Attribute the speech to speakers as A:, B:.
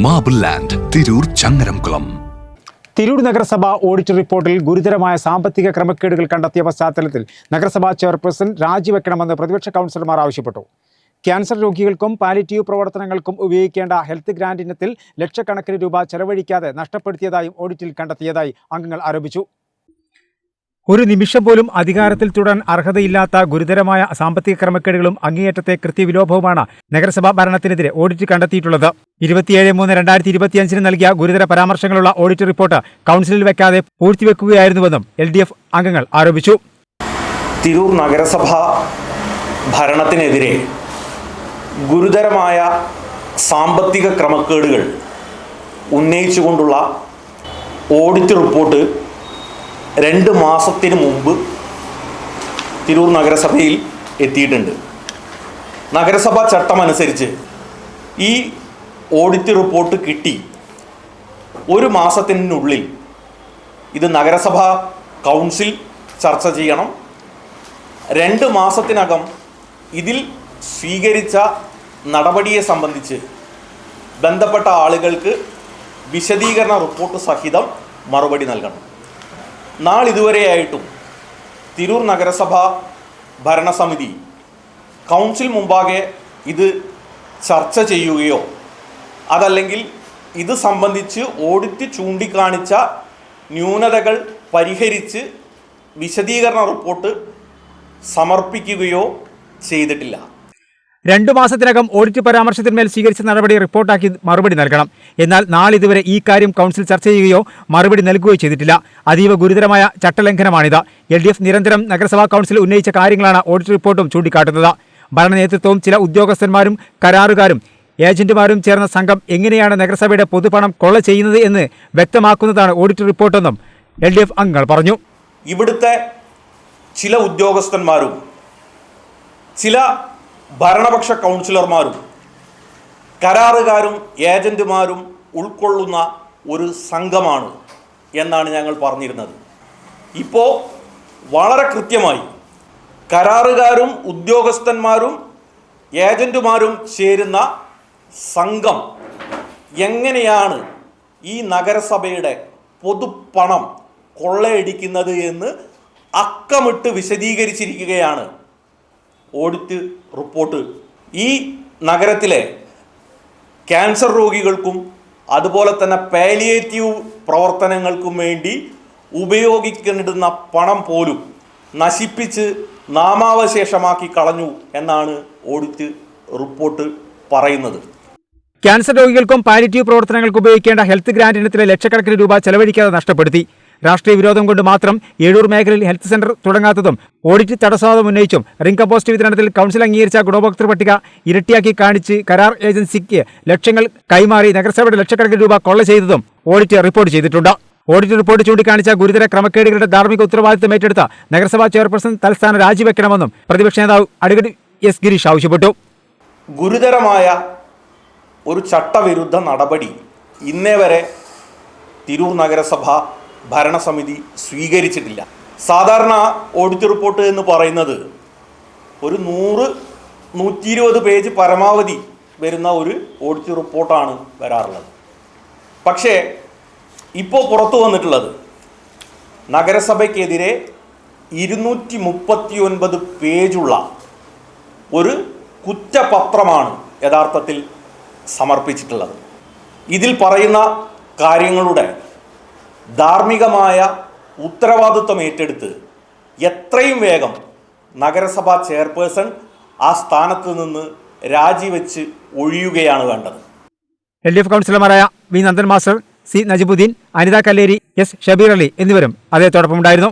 A: Marble land Tirur Changaramkulam
B: Tirur നഗരസഭ audit റിപ്പോർട്ടിൽ ഗുരുതരമായ സാമ്പത്തിക ക്രമക്കേടുകൾ കണ്ടെത്തിയ പശ്ചാത്തലത്തിൽ നഗരസഭാ ചെയർപേഴ്സൺ രാജിവെക്കണമെന്ന് പ്രതിപക്ഷ കൗൺസിലർമാർ ആവശ്യപ്പെട്ടു. ക്യാൻസർ രോഗികൾക്കും പാലിറ്റീവ് പ്രവർത്തനങ്ങൾക്കും ഉപയോഗിക്കേണ്ട ഹെൽത്ത് ഗ്രാൻഡ് ഇനത്തിൽ ലക്ഷക്കണക്കിന് രൂപ ചെലവഴിക്കാതെ നഷ്ടപ്പെടുത്തിയതായും ഓഡിറ്റിൽ കണ്ടെത്തിയതായി അംഗങ്ങൾ ആരോപിച്ചു. ഒരു നിമിഷം പോലും അധികാരത്തിൽ തുടരാൻ അർഹതയില്ലാത്ത ഗുരുതരമായ സാമ്പത്തിക ക്രമക്കേടുകളും അങ്ങേയറ്റത്തെ കൃത്യവിലോപവുമാണ് നഗരസഭാ ഭരണത്തിനെതിരെ ഓഡിറ്റ് കണ്ടെത്തിയിട്ടുള്ളത്. ഇരുപത്തിയേഴ് മൂന്ന് രണ്ടായിരത്തി ഇരുപത്തിയഞ്ചിന് നൽകിയ ഗുരുതര പരാമർശങ്ങളുള്ള ഓഡിറ്റ് റിപ്പോർട്ട് കൗൺസിലിൽ വെക്കാതെ പൂഴ്ത്തിവെക്കുകയായിരുന്നുവെന്നും എൽ ഡി എഫ് അംഗങ്ങൾ ആരോപിച്ചു.
C: തിരൂർ നഗരസഭ ഭരണത്തിനെതിരെ ഗുരുതരമായ സാമ്പത്തിക ക്രമക്കേടുകൾ ഉന്നയിച്ചുകൊണ്ടുള്ള ഓഡിറ്റ് റിപ്പോർട്ട് രണ്ട് മാസത്തിന് മുമ്പ് തിരൂർ നഗരസഭയിൽ എത്തിയിട്ടുണ്ട്. നഗരസഭാ ചട്ടം അനുസരിച്ച് ഈ ഓഡിറ്റ് റിപ്പോർട്ട് കിട്ടി. ഒരു മാസത്തിനുള്ളിൽ ഇത് നഗരസഭാ കൗൺസിൽ ചർച്ച ചെയ്യണം. രണ്ട് മാസത്തിനകം ഇതിൽ സ്വീകരിച്ച നടപടിയെ സംബന്ധിച്ച് ബന്ധപ്പെട്ട ആളുകൾക്ക് വിശദീകരണ റിപ്പോർട്ട് സഹിതം മറുപടി നൽകണം. നാളിതുവരെയായിട്ടും തിരൂർ നഗരസഭ ഭരണസമിതി കൗൺസിൽ മുമ്പാകെ ഇത് ചർച്ച ചെയ്യുകയോ അതല്ലെങ്കിൽ ഇത് സംബന്ധിച്ച് ഓഡിറ്റ് ചൂണ്ടിക്കാണിച്ച ന്യൂനതകൾ പരിഹരിച്ച് വിശദീകരണ റിപ്പോർട്ട് സമർപ്പിക്കുകയോ ചെയ്തിട്ടില്ല.
B: രണ്ടു മാസത്തിനകം ഓഡിറ്റ് പരാമർശത്തിന്മേൽ സ്വീകരിച്ച നടപടി റിപ്പോർട്ടാക്കി മറുപടി നൽകണം. എന്നാൽ നാളിതുവരെ ഈ കാര്യം കൗൺസിൽ ചർച്ച ചെയ്യുകയോ മറുപടി നൽകുകയോ ചെയ്തിട്ടില്ല. അതീവ ഗുരുതരമായ ചട്ടലംഘനമാണിത്. എൽ നിരന്തരം നഗരസഭാ കൗൺസിൽ ഉന്നയിച്ച കാര്യങ്ങളാണ് ഓഡിറ്റ് റിപ്പോർട്ടും ചൂണ്ടിക്കാട്ടുന്നത്. ഭരണനേതൃത്വവും ചില ഉദ്യോഗസ്ഥന്മാരും കരാറുകാരും ഏജന്റുമാരും ചേർന്ന സംഘം എങ്ങനെയാണ് നഗരസഭയുടെ പൊതുപണം കൊള്ള ചെയ്യുന്നത് എന്ന് വ്യക്തമാക്കുന്നതാണ് ഓഡിറ്റ് റിപ്പോർട്ടെന്നും എൽ ഡി എഫ് അംഗങ്ങൾ പറഞ്ഞു.
C: ഇവിടുത്തെ ചില ഉദ്യോഗസ്ഥന്മാരും ചില ഭരണപക്ഷ കൗൺസിലർമാരും കരാറുകാരും ഏജന്റുമാരും ഉൾക്കൊള്ളുന്ന ഒരു സംഘമാണ് എന്നാണ് ഞങ്ങൾ പറഞ്ഞിരുന്നത്. ഇപ്പോൾ വളരെ കൃത്യമായി കരാറുകാരും ഉദ്യോഗസ്ഥന്മാരും ഏജന്റുമാരും ചേരുന്ന സംഘം എങ്ങനെയാണ് ഈ നഗരസഭയുടെ പൊതുപ്പണം കൊള്ളയടിക്കുന്നത് എന്ന് അക്കമിട്ട് വിശദീകരിച്ചിരിക്കുകയാണ്. Audit report. ഈ നഗരത്തിലെ ക്യാൻസർ രോഗികൾക്കും അതുപോലെ തന്നെ പാലിയേറ്റീവ് പ്രവർത്തനങ്ങൾക്കും വേണ്ടി ഉപയോഗിക്കേണ്ടുന്ന പണം പോലും നശിപ്പിച്ച് നാമാവശേഷമാക്കി കളഞ്ഞു എന്നാണ് ഓഡിറ്റ് റിപ്പോർട്ട് പറയുന്നത്.
B: ക്യാൻസർ രോഗികൾക്കും പാലിറ്റീവ് പ്രവർത്തനങ്ങൾക്ക് ഉപയോഗിക്കേണ്ട ഹെൽത്ത് ഗ്രാന്റ് ഇനത്തിലെ ലക്ഷക്കണക്കിന് രൂപ ചെലവഴിക്കാതെ നഷ്ടപ്പെടുത്തി. രാഷ്ട്രീയ വിരോധം കൊണ്ട് മാത്രം ഏഴൂർ മേഖലയിൽ ഹെൽത്ത് സെന്റർ തുടങ്ങാത്തതും ഓഡിറ്റ് തടസ്സവാദം ഉന്നയിച്ചും റിംഗ് കമ്പോസ്റ്റ് വിതരണത്തിൽ കൗൺസിൽ അംഗീകരിച്ച ഗുണഭോക്തൃ പട്ടിക ഇരട്ടിയാക്കി കാണിച്ച് കരാർ ഏജൻസിക്ക് ലക്ഷങ്ങൾ കൈമാറി നഗരസഭയുടെ ലക്ഷക്കണക്കിന് രൂപ കൊള്ള ചെയ്തതും ഓഡിറ്റ് റിപ്പോർട്ട് ചെയ്തിട്ടുണ്ട്. ഓഡിറ്റ് റിപ്പോർട്ട് ചൂണ്ടിക്കാണിച്ച ഗുരുതര ക്രമക്കേടുകളുടെ ധാർമ്മിക ഉത്തരവാദിത്തം ഏറ്റെടുത്ത നഗരസഭാ ചെയർപേഴ്സൺ തലസ്ഥാനം രാജിവെക്കണമെന്നും പ്രതിപക്ഷ നേതാവ് അഡ്വക്കേറ്റ് എസ് ഗിരീഷ് ആവശ്യപ്പെട്ടു.
C: ഗുരുതരമായ ഒരു ചട്ടവിരുദ്ധ നടപടി ഇന്നേ വരെ തിരൂർ നഗരസഭ ഭരണസമിതി സ്വീകരിച്ചിട്ടില്ല. സാധാരണ ഓഡിറ്റ് റിപ്പോർട്ട് എന്ന് പറയുന്നത് ഒരു നൂറ് നൂറ്റി ഇരുപത് പേജ് പരമാവധി വരുന്ന ഒരു ഓഡിറ്റ് റിപ്പോർട്ടാണ് വരാറുള്ളത്. പക്ഷേ ഇപ്പോൾ പുറത്തു വന്നിട്ടുള്ളത് നഗരസഭയ്ക്കെതിരെ ഇരുന്നൂറ്റി മുപ്പത്തി ഒൻപത് പേജുള്ള ഒരു കുറ്റപത്രമാണ് യഥാർത്ഥത്തിൽ സമർപ്പിച്ചിട്ടുള്ളത്. ഇതിൽ പറയുന്ന കാര്യങ്ങളുടെ ധാർമ്മികമായ ഉത്തരവാദിത്വം ഏറ്റെടുത്ത് എത്രയും വേഗം നഗരസഭാ ചെയർപേഴ്സൺ ആ സ്ഥാനത്ത് നിന്ന് രാജിവെച്ച് ഒഴിയുകയാണ് വേണ്ടത്.
B: എൽ ഡി എഫ് കൗൺസിലർമാരായ V Nandan master C Najibuddin Anitha Kalleri S Shabeer Ali എന്നിവരും അദ്ദേഹത്തോടൊപ്പം ഉണ്ടായിരുന്നു.